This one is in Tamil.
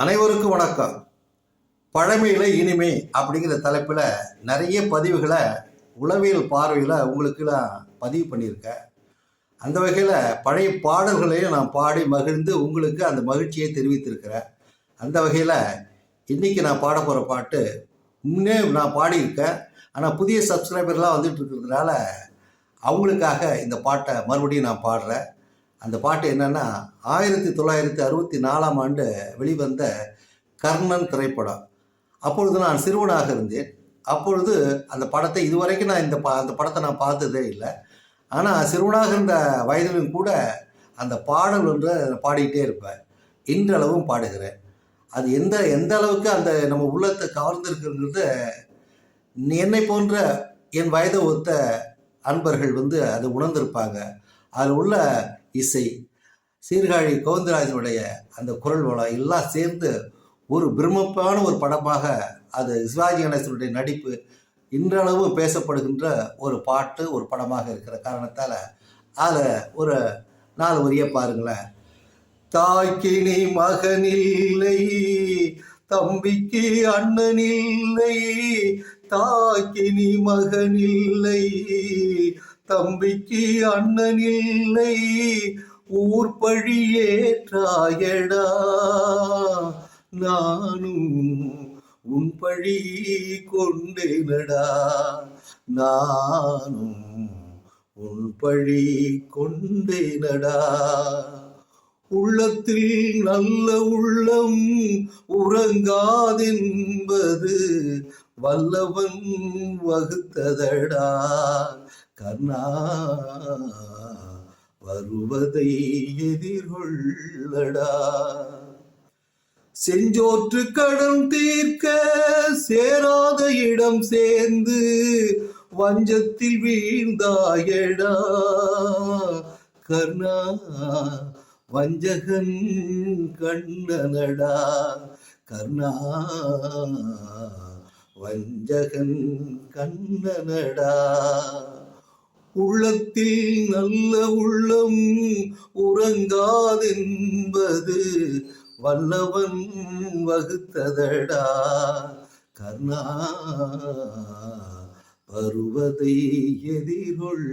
அனைவருக்கும் வணக்கம். பழமையில இனிமை அப்படிங்கிற தலைப்பில் நிறைய பதிவுகளை உளவியல் பார்வையில் உங்களுக்கு நான் பதிவு பண்ணியிருக்கேன். அந்த வகையில் பழைய பாடல்களையும் நான் பாடி மகிழ்ந்து உங்களுக்கு அந்த மகிழ்ச்சியை தெரிவித்திருக்கிறேன். அந்த வகையில் இன்றைக்கி நான் பாட போகிற பாட்டு முன்னே நான் பாடியிருக்கேன். ஆனால் புதிய சப்ஸ்கிரைபர்லாம் வந்துட்டு இருக்கிறதுனால அவங்களுக்காக இந்த பாட்டை மறுபடியும் நான் பாடுறேன். அந்த பாட்டு என்னன்னா ஆயிரத்தி தொள்ளாயிரத்தி அறுபத்தி நாலாம் ஆண்டு வெளிவந்த கர்ணன் திரைப்படம். அப்பொழுது நான் சிறுவனாக இருந்தேன். அப்பொழுது அந்த படத்தை இதுவரைக்கும் நான் இந்த பா அந்த படத்தை நான் பார்த்ததே இல்லை. ஆனால் சிறுவனாக இருந்த வயதிலும் கூட அந்த பாடல் ஒன்று பாடிக்கிட்டே இருப்பேன். இன்றளவும் பாடுகிறேன். அது எந்த எந்த அளவுக்கு அந்த நம்ம உள்ளத்தை கவர்ந்திருக்குங்கிறது என்னை போன்ற என் வயதை ஒத்த அன்பர்கள் வந்து அதை உணர்ந்திருப்பாங்க. அதில் உள்ள இசை சீர்காழி கோவிந்தராஜனுடைய அந்த குரல் வளம் எல்லாம் சேர்ந்து ஒரு பிரமிப்பான ஒரு படமாக அது சிவாஜி கணேசனுடைய நடிப்பு இன்றளவு பேசப்படுகின்ற ஒரு பாட்டு ஒரு படமாக இருக்கிற காரணத்தால் அதில் ஒரு நாலு வரியை பாருங்களேன். தாய்க்கினி நீ மகனில்லை தம்பிக்கு அண்ணனில்லை தாய்க்கினி நீ மகனில்லை தம்பிக்கு அண்ணன் இல்லை ஊர் பழியேற்றாயடா நானும் உன் பழி கொண்டேனடா. நானும் உன் பழி கொண்டேனடா. உள்ளத்தில் நல்ல உள்ளம் உறங்காதென்பது வல்லவன் வகுத்ததடா. கர்ணா வருவதை எதிர்கொள்ளடா. செஞ்சோற்று கடன் தீர்க்க சேராத இடம் சேர்ந்து வஞ்சத்தில் வீழ்ந்தாயடா. கர்ணா வஞ்சகன் கண்ணனடா. கர்ணா வஞ்சகன் கண்ணனடா. உள்ளத்தில் நல்ல உள்ளம் உறங்காதென்பது வல்லவன் வகுத்ததடா. கர்ணா பருவதை எதிர்கொள்ளடா.